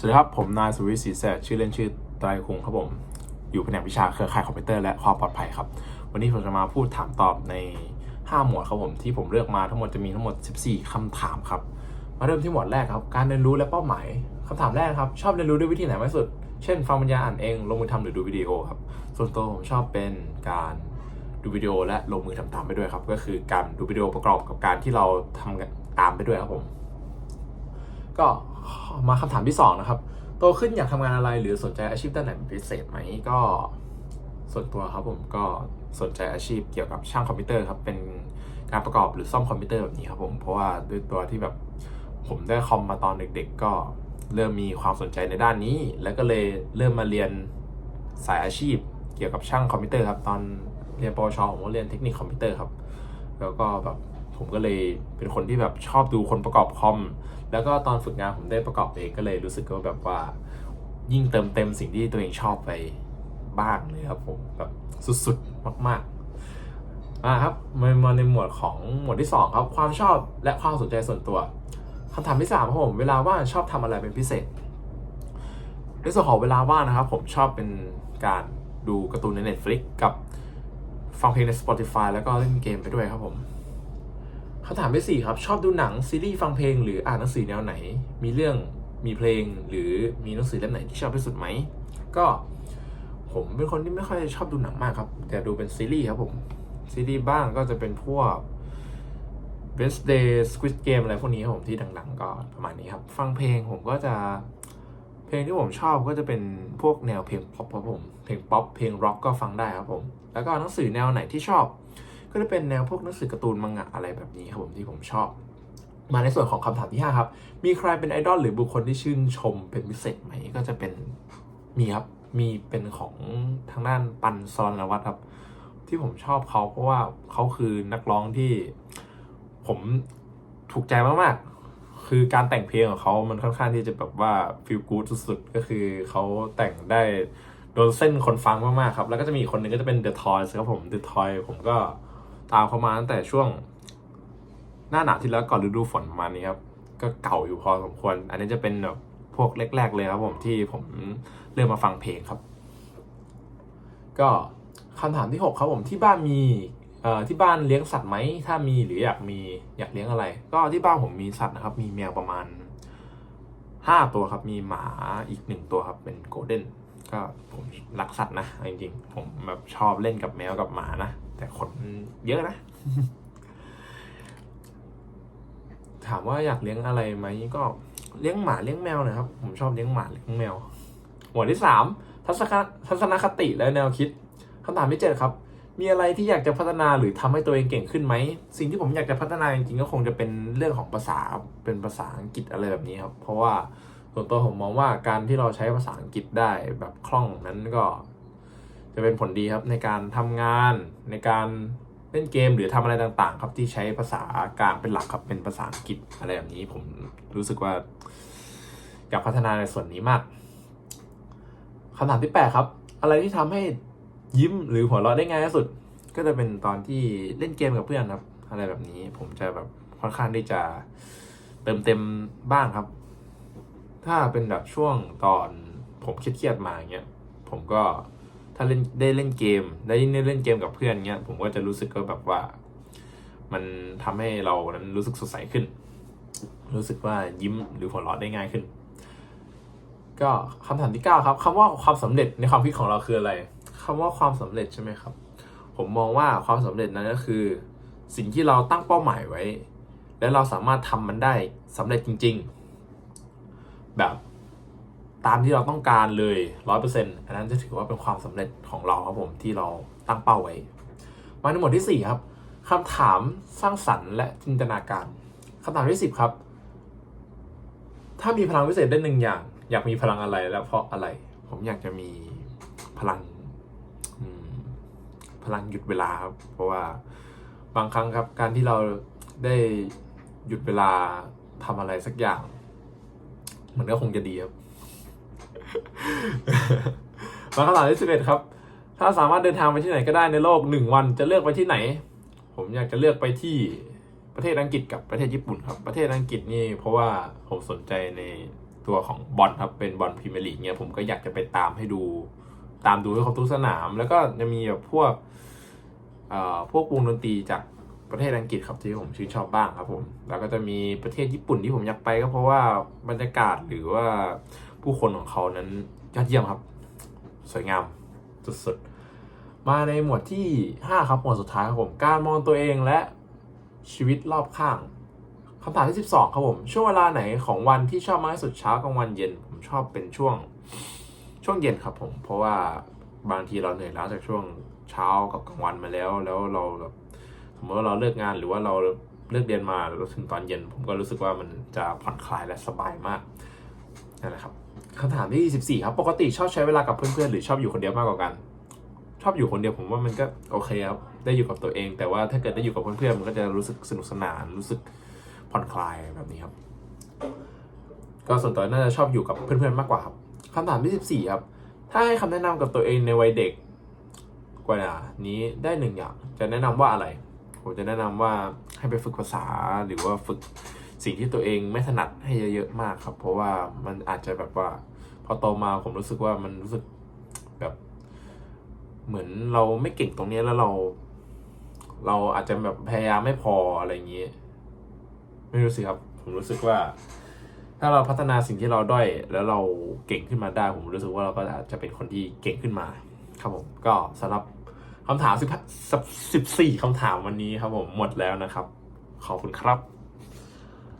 สวัสดีครับ ผมนายสุวิศีแสชื่อเล่นชื่อไตรคุงครับผม อยู่แผนกวิชาเครือข่ายคอมพิวเตอร์และความปลอดภัยครับ วันนี้ผมจะมาพูดถามตอบใน 5 หมวดครับผมที่ผมเลือกมาทั้งหมดจะมีทั้งหมด 14คำถามครับ มาเริ่มที่หมวดแรกครับ การเรียนรู้และเป้าหมายคำถามแรกครับ ชอบเรียนรู้ด้วยวิธีไหนมากที่สุด เช่น ฟังบรรยายอ่านเองลงมือทำหรือดูวิดีโอครับ ส่วนตัวผมชอบเป็นการดูวิดีโอและลงมือทำตามไปด้วยครับ ก็คือการดูวิดีโอประกอบกับการที่เราทำตามไปด้วยครับผม ก็ มาคำถามที่สองนะครับโตขึ้นอยากทำงานอะไรหรือสนใจอาชีพด้านไหนเป็นพิเศษไหมก็ส่วนตัวครับผมก็สนใจอาชีพเกี่ยวกับช่างคอมพิวเตอร์ครับเป็นการประกอบหรือซ่อมคอมพิวเตอร์แบบนี้ครับผมเพราะว่าด้วยตัวที่แบบผมได้คอมมาตอนเด็ก ๆ ก็เริ่มมีความสนใจในด้านนี้ แล้วก็เลยเริ่มมาเรียนสายอาชีพ เกี่ยวกับช่างคอมพิวเตอร์ครับตอนเรียนปวชผมก็เรียนเทคนิคคอมพิวเตอร์ครับ แล้วก็แบบ ผมก็เลยเป็นคนที่แบบชอบดูคนประกอบคอม แล้วก็ตอนฝึกงานผมได้ประกอบเองก็เลยรู้สึกว่าแบบว่า ยิ่งเติมเต็มสิ่งที่ตัวเองชอบไปบ้างเลยครับผมแบบสุดๆมากๆอ่าครับมามาในหมวดของหมวดที่สองครับความชอบและความสนใจส่วนตัวคำถามที่สามครับผมเวลาว่างชอบทำอะไรเป็นพิเศษในส่วนของเวลาว่างนะครับ ผมชอบเป็นการดูการ์ตูนใน Netflix กับฟังเพลงใน Spotify แล้วก็เล่นเกมไปด้วยครับผม คำถามที่สี่ครับ ชอบดูหนังซีรีส์ฟังเพลง หรืออ่านหนังสือแนวไหน มีเรื่องมีเพลงหรือมีหนังสือเล่มไหนที่ชอบที่สุดไหม ก็ผมเป็นคนที่ไม่ค่อยชอบดูหนังมากครับ แต่ดูเป็นซีรีส์ครับผม ซีรีส์บ้างก็จะเป็นพวก Wednesday Squid Game อะไรพวกนี้ครับผมที่ดังๆ ก็ประมาณนี้ครับ ฟังเพลงผมก็จะเพลงที่ผมชอบก็จะเป็นพวกแนวเพลงป๊อปครับผม เพลงป๊อปเพลงร็อกก็ฟังได้ครับผม แล้วก็หนังสือแนวไหนที่ชอบ ก็จะเป็นแนวพวกหนังสือการ์ตูนมังงะอะไรแบบนี้ครับผมที่ผมชอบ มาในส่วนของคำถามที่5ครับมีใครเป็นไอดอลหรือบุคคลที่ชื่นชมเป็นพิเศษไหมก็จะเป็นมีครับมีเป็นของทางด้านปันซอนนวัตครับ ที่ผมชอบเขาเพราะว่าเขาคือนักร้องที่ผมถูกใจมากๆ คือการแต่งเพลงของเขามันค่อนข้างที่จะแบบว่าฟีลกู๊ดสุดๆ ก็คือเขาแต่งได้โดนเส้นคนฟังมากๆครับ แล้วก็จะมีอีกคนหนึ่งก็จะเป็น The Toys ครับผม The Toy ผมก็ ตามเขามาตั้งแต่ช่วง หน้าหนาวที่แล้วก่อนฤดูฝนประมาณนี้ครับก็เก่าอยู่พอสมควร อันนี้จะเป็นแบบพวกแรก ๆ เลยครับผมที่ผมเริ่มมาฟังเพลงครับ ก็คำถามที่ 6 ครับผมที่บ้านมีเอ่อที่บ้านเลี้ยงสัตว์ไหมถ้ามีหรืออยากมีอยากเลี้ยงอะไร ก็ที่บ้านผมมีสัตว์นะครับ มีแมวประมาณ 5 ตัวครับ มีหมาอีกหนึ่งตัวครับเป็นโกลเด้นก็ผมรักสัตว์นะจริงๆผมแบบชอบเล่นกับแมวกับหมานะ แต่ขนเยอะนะ ถามว่าอยากเลี้ยงอะไรไหมก็เลี้ยงหมาเลี้ยงแมวนะครับ ผมชอบเลี้ยงหมาเลี้ยงแมวหมวดที่สามทัศนคทัศนคติและแนวคิดคำถามที่เจ็ดครับ มีอะไรที่อยากจะพัฒนาหรือทำให้ตัวเองเก่งขึ้นไหม สิ่งที่ผมอยากจะพัฒนาจริงๆก็คงจะเป็นเรื่องของภาษาครับเป็นภาษาอังกฤษอะไรแบบนี้ครับ เพราะว่าส่วนตัวผมมองว่าการที่เราใช้ภาษาอังกฤษได้แบบคล่องนั้นก็ จะเป็นผลดีครับในการทำงานในการเล่นเกมหรือทำอะไรต่างๆ ครับที่ใช้ภาษากลางเป็นหลักครับเป็นภาษาอังกฤษอะไรแบบนี้ผมรู้สึกว่าอยากพัฒนาในส่วนนี้มากคำถามที่ 8 ครับ อะไรที่ทำให้ยิ้มหรือหัวเราะได้ง่ายที่สุด ก็จะเป็นตอนที่เล่นเกมกับเพื่อนครับ อะไรแบบนี้ผมจะแบบค่อนข้างที่จะเติมเต็มบ้างครับ ถ้าเป็นแบบช่วงตอนผมเครียดๆมาอย่างเงี้ยผมก็ ถ้าเล่นได้เล่นเกม ได้เล่นเกมกับเพื่อนเงี้ยผมก็จะรู้สึกก็แบบว่า มันทำให้เรานั้นรู้สึกสดใสขึ้น รู้สึกว่ายิ้มหรือหัวเราะได้ง่ายขึ้น ก็คำถามที่ 9 ครับคำว่าความสำเร็จในความคิดของเราคืออะไรคำว่าความสำเร็จใช่ไหมครับ ผมมองว่าความสำเร็จนั้นก็คือ สิ่งที่เราตั้งเป้าหมายไว้ และเราสามารถทำมันได้สำเร็จจริง ๆ แบบ ตามที่เราต้องการเลยร้อยเปอร์เซ็นต์อันนั้นจะถือว่าเป็นความสำเร็จของเราครับผมที่เราตั้งเป้าไว้ มาในหมวดที่ 4 ครับคำถามสร้างสรรค์และจินตนาการคำถามที่ 10 ครับ ถ้ามีพลังพิเศษได้หนึ่งอย่าง อยากมีพลังอะไรและเพราะอะไร ผมอยากจะมีพลังพลังหยุดเวลาครับ เพราะว่าบางครั้งครับการที่เราได้หยุดเวลาทำอะไรสักอย่าง มันก็คงจะดีครับ มาคำถามที่สิบเอ็ดครับ ถ้าสามารถเดินทางไปที่ไหนก็ได้ในโลกหนึ่งวันจะเลือกไปที่ไหน ผมอยากจะเลือกไปที่ประเทศอังกฤษกับประเทศญี่ปุ่นครับ ประเทศอังกฤษนี่เพราะว่าผมสนใจในตัวของบอลครับ เป็นบอลพรีเมียร์ลีกเนี่ยผมก็อยากจะไปตามให้ดู ตามดูให้ครบทุกสนาม แล้วก็จะมีแบบพวกเอ่อพวกวงดนตรีจากประเทศอังกฤษครับที่ผมชื่นชอบบ้างครับผม แล้วก็จะมีประเทศญี่ปุ่นที่ผมอยากไปก็เพราะว่าบรรยากาศหรือว่า ผู้คนของเขานั้นยอดเยี่ยมครับ สวยงามสุดๆ มาในหมวดที่ 5 ครับหมวดสุดท้ายครับผม การมองตัวเองและชีวิตรอบข้างคำถามที่ 12 ครับผม ช่วงเวลาไหนของวันที่ชอบมากที่สุดเช้ากลางวันเย็น ผมชอบเป็นช่วงช่วงเย็นครับผม เพราะว่าบางทีเราเหนื่อยล้าจากช่วงเช้ากับกลางวันมาแล้ว แล้วเราแบบสมมติว่าเราเลิกงานหรือว่าเราเลิกเรียนมาแล้วถึงตอนเย็น ผมก็รู้สึกว่ามันจะผ่อนคลายและสบายมากนั่นแหละครับ คำถามที่14ครับ ปกติชอบใช้เวลากับเพื่อนๆ หรือชอบอยู่คนเดียวมากกว่ากัน ชอบอยู่คนเดียวผมว่ามันก็โอเคครับ ได้อยู่กับตัวเอง แต่ว่าถ้าเกิดได้อยู่กับเพื่อนๆ มันก็จะรู้สึกสนุกสนาน รู้สึกผ่อนคลายแบบนี้ครับ ก็ส่วนตัวน่าจะชอบอยู่กับเพื่อนๆ มากกว่าครับคำถามที่14ครับ ถ้าให้คำแนะนำกับตัวเองในวัยเด็กกว่านี้ได้หนึ่งอย่าง จะแนะนำว่าอะไร ผมจะแนะนำว่าให้ไปฝึกภาษาหรือว่าฝึก สิ่งที่ตัวเองไม่ถนัดให้เยอะๆมากครับ เพราะว่ามันอาจจะแบบว่า พอโตมาผมรู้สึกว่ามันรู้สึกแบบ เหมือนเราไม่เก่งตรงนี้แล้วเรา เราอาจจะแบบพยายามไม่พออะไรอย่างนี้ ไม่รู้สิครับ ผมรู้สึกว่า ถ้าเราพัฒนาสิ่งที่เราด้อยแล้วเราเก่งขึ้นมาได้ ผมรู้สึกว่าเราก็อาจจะเป็นคนที่เก่งขึ้นมา ครับผมก็สำหรับคำถามสิบสิบสี่คำถามวันนี้ครับผมหมดแล้วนะครับ ขอบคุณครับ